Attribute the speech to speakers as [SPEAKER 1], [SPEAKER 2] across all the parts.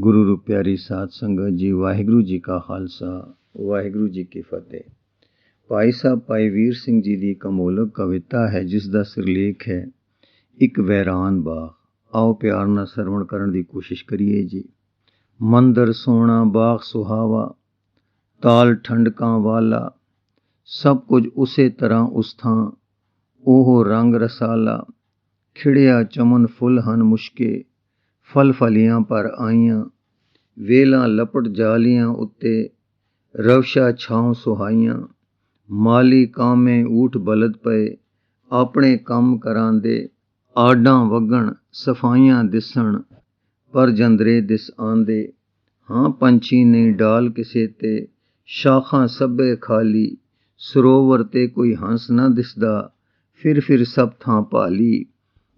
[SPEAKER 1] ਗੁਰੂ ਰੂਪ ਪਿਆਰੀ ਸਾਧ ਸੰਗਤ ਜੀ, ਵਾਹਿਗੁਰੂ ਜੀ ਕਾ ਖਾਲਸਾ, ਵਾਹਿਗੁਰੂ ਜੀ ਕੀ ਫਤਿਹ। ਭਾਈ ਸਾਹਿਬ, ਭਾਈ ਵੀਰ ਸਿੰਘ ਜੀ ਦੀ ਕਮੋਲਕ ਕਵਿਤਾ ਹੈ, ਜਿਸ ਦਾ ਸਿਰਲੇਖ ਹੈ, ਇੱਕ ਵੈਰਾਨ ਬਾਗ। ਆਓ ਪਿਆਰ ਨਾਲ ਸਰਵਣ ਕਰਨ ਦੀ ਕੋਸ਼ਿਸ਼ ਕਰੀਏ ਜੀ। ਮੰਦਰ ਸੋਹਣਾ, ਬਾਗ ਸੁਹਾਵਾ, ਤਾਲ ਠੰਡਕਾਂ ਵਾਲਾ, ਸਭ ਕੁਝ ਉਸੇ ਤਰ੍ਹਾਂ ਉਸ ਥਾਂ, ਉਹ ਰੰਗ ਰਸਾਲਾ, ਖਿੜਿਆ ਚਮਨ ਫੁੱਲ ਹਨ ਮੁਸ਼ਕੇ। ਫਲ ਫਲੀਆਂ ਪਰ ਆਈਆਂ, ਵੇਲਾਂ ਲਪਟ ਜਾਲੀਆਂ ਉੱਤੇ, ਰਵਸ਼ਾ ਛਾਉ ਸੁਹਾਈਆਂ, ਮਾਲੀ ਕਾਮੇ ਊਠ ਬਲਦ ਪਏ, ਆਪਣੇ ਕੰਮ ਕਰਾਂਦੇ ਆਡਾਂ ਵਗਣ, ਸਫਾਈਆਂ ਦਿਸਣ, ਪਰ ਜੰਦਰੇ ਦਿਸ ਆਂਦੇ, ਹਾਂ ਪੰਛੀ ਨਹੀਂ ਡਾਲ ਕਿਸੇ ਤੇ, ਸ਼ਾਖਾਂ ਸਭੇ ਖਾਲੀ, ਸਰੋਵਰ ਤੇ ਕੋਈ ਹੰਸ ਨਾ ਦਿਸਦਾ ਫਿਰ ਫਿਰ ਸਭ ਥਾਂ ਭਾਲੀ,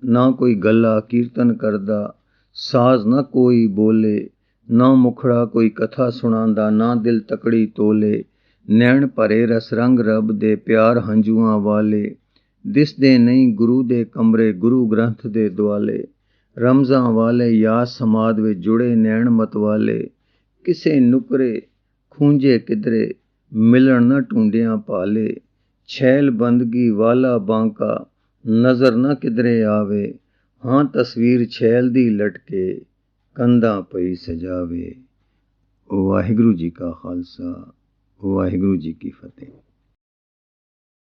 [SPEAKER 1] ਨਾ ਕੋਈ ਗੱਲਾ ਕੀਰਤਨ ਕਰਦਾ ਸਾਜ਼ ਨਾ ਕੋਈ ਬੋਲੇ, ਨਾ ਮੁਖੜਾ ਕੋਈ ਕਥਾ ਸੁਣਾਉਂਦਾ, ਨਾ ਦਿਲ ਤਕੜੀ ਤੋਲੇ। ਨੈਣ ਭਰੇ ਰਸ ਰੰਗ ਰਬ ਦੇ ਪਿਆਰ ਹੰਝੂਆਂ ਵਾਲੇ। ਦਿਸਦੇ ਨਹੀਂ ਗੁਰੂ ਦੇ ਕਮਰੇ, ਗੁਰੂ ਗ੍ਰੰਥ ਦੇ ਦੁਆਲੇ। ਰਮਜ਼ਾਂ ਵਾਲੇ ਯਾ ਸਮਾਦ ਵਿੱਚ ਜੁੜੇ ਨੈਣ ਮਤ ਵਾਲੇ। ਕਿਸੇ ਨੁਕਰੇ ਖੂੰਜੇ ਕਿਧਰੇ ਮਿਲਣ ਨਾ ਟੁੰਡਿਆਂ ਭਾਲੇ। ਛੈਲ ਬੰਦਗੀ ਵਾਲਾ ਬਾਂਕਾ, ਨਜ਼ਰ ਨਾ ਕਿਧਰੇ ਆਵੇ। ਹਾਂ ਤਸਵੀਰ ਛੈਲ ਦੀ ਲਟਕੇ ਕੰਧਾਂ ਪਈ ਸਜਾਵੇ। ਵਾਹਿਗੁਰੂ ਜੀ ਕਾ ਖਾਲਸਾ ਵਾਹਿਗੁਰੂ ਜੀ ਕੀ ਫਤਿਹ।